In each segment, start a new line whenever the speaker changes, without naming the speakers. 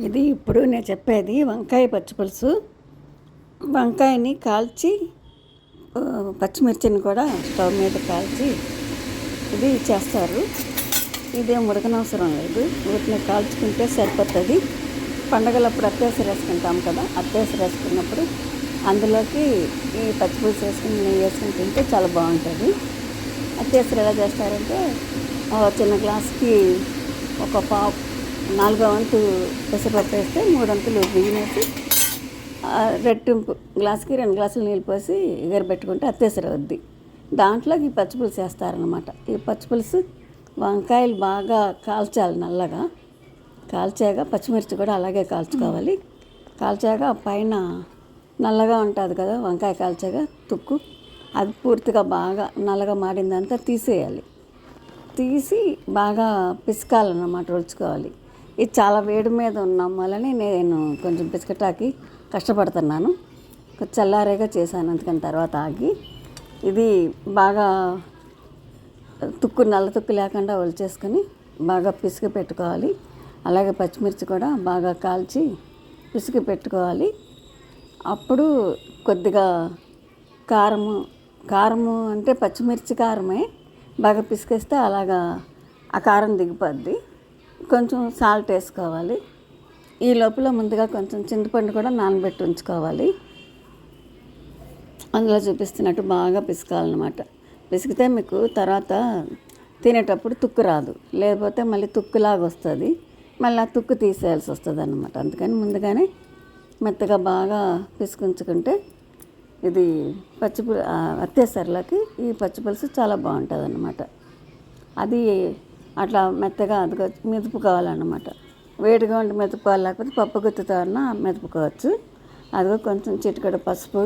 ఇది ఇప్పుడు నేను చెప్పేది వంకాయ పచ్చిపులుసు వంకాయని కాల్చి పచ్చిమిర్చిని కూడా స్టవ్ మీద కాల్చి ఇది చేస్తారు. ఇదేం ఉడకనవసరం లేదు. వీటిని కాల్చుకుంటే సరిపోతుంది. పండగలప్పుడు అత్యాసర వేసుకుంటాం కదా అత్యాసర వేసుకున్నప్పుడు అందులోకి ఈ పచ్చిపులుసు వేసుకుని నెయ్యి వేసుకుని తింటే చాలా బాగుంటుంది. అత్యాసర ఎలా చేస్తారంటే చిన్న గ్లాస్కి ఒక పావు నాలుగో వంతు పెసరపప్పు వేస్తే మూడు వంతులు బియ్యం వేసి రెట్టింపు గ్లాస్కి రెండు గ్లాసులు నీళ్ళు పోసి ఎగరబెట్టుకుంటే అత్యవసరం అవుద్ది. దాంట్లో ఈ పచ్చిపులుసు వేస్తారనమాట ఈ పచ్చిపులుసు వంకాయలు బాగా కాల్చాలి నల్లగా. కాల్చాక పచ్చిమిర్చి కూడా అలాగే కాల్చుకోవాలి. కాల్చాక పైన నల్లగా ఉంటుంది కదా వంకాయ కాల్చాక తుక్కు. అది పూర్తిగా బాగా నల్లగా మారిందంతా తీసేయాలి. తీసి బాగా పిసకాలన్నమాట ఒలుచుకోవాలి ఇది చాలా వేడి మీద ఉన్నాం వలని నేను కొంచెం పిసకటాకి కష్టపడుతున్నాను. కొంచెం చల్లారేగా చేశాను అందుకని తర్వాత ఆగి. ఇది బాగా తుక్కు నల్ల తుక్కు లేకుండా ఒలిచేసుకొని బాగా పిసికి పెట్టుకోవాలి. అలాగే పచ్చిమిర్చి కూడా బాగా కాల్చి పిసికి పెట్టుకోవాలి. అప్పుడు కొద్దిగా కారము కారము అంటే పచ్చిమిర్చి కారమే బాగా పిసికేస్తే అలాగా ఆ కారం దిగిపోద్ది. కొంచెం సాల్ట్ వేసుకోవాలి. ఈ లోపల ముందుగా కొంచెం చింతపండు కూడా నానబెట్టి ఉంచుకోవాలి. అందులో చూపిస్తున్నట్టు బాగా పిసకాలన్నమాట. పిసికితే మీకు తర్వాత తినేటప్పుడు తుక్కు రాదు. లేకపోతే మళ్ళీ తుక్కులాగా వస్తుంది. మళ్ళీ ఆ తుక్కు తీసేయాల్సి వస్తుంది అనమాట అందుకని ముందుగానే మెత్తగా బాగా పిసుకుంచుకుంటే ఇది పచ్చిపు అత్తేసరిలోకి ఈ పచ్చిపులుసు చాలా బాగుంటుంది అన్నమాట అది అట్లా మెత్తగా అదిగో మెదుపుకోవాలన్నమాట వేడిగా ఉండి మెదుపుకోవాలి లేకపోతే పప్పు గుత్తితో అన్నా మెదుపుకోవచ్చు అదిగో కొంచెం చిటికెడు పసుపు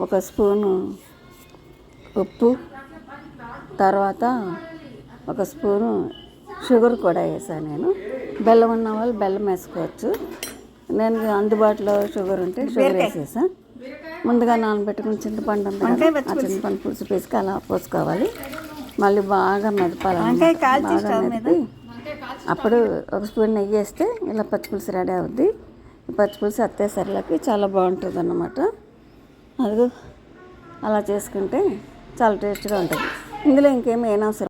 ఒక స్పూను ఉప్పు తర్వాత ఒక స్పూను షుగర్ కూడా వేసాను నేను. బెల్లం ఉన్న వాళ్ళు బెల్లం వేసుకోవచ్చు. నేను అందుబాటులో షుగర్ ఉంటే షుగర్ వేసేసా. ముందుగా నానబెట్టుకుని చింతపండు ఆ చింతపండు పులుసు వేసుకు అలా పోసుకోవాలి. మళ్ళీ బాగా మెదపాలి బాగా మెదిపి. అప్పుడు ఒక స్పూన్ నెయ్యి వేస్తే ఇలా పచ్చిపులుసు రెడీ అవుద్ది. పచ్చిపులుసు అత్తేసరిలోకి చాలా బాగుంటుంది అన్నమాట అదిగో అలా చేసుకుంటే చాలా టేస్ట్గా ఉంటుంది. ఇందులో ఇంకేమీ ఏనవసరం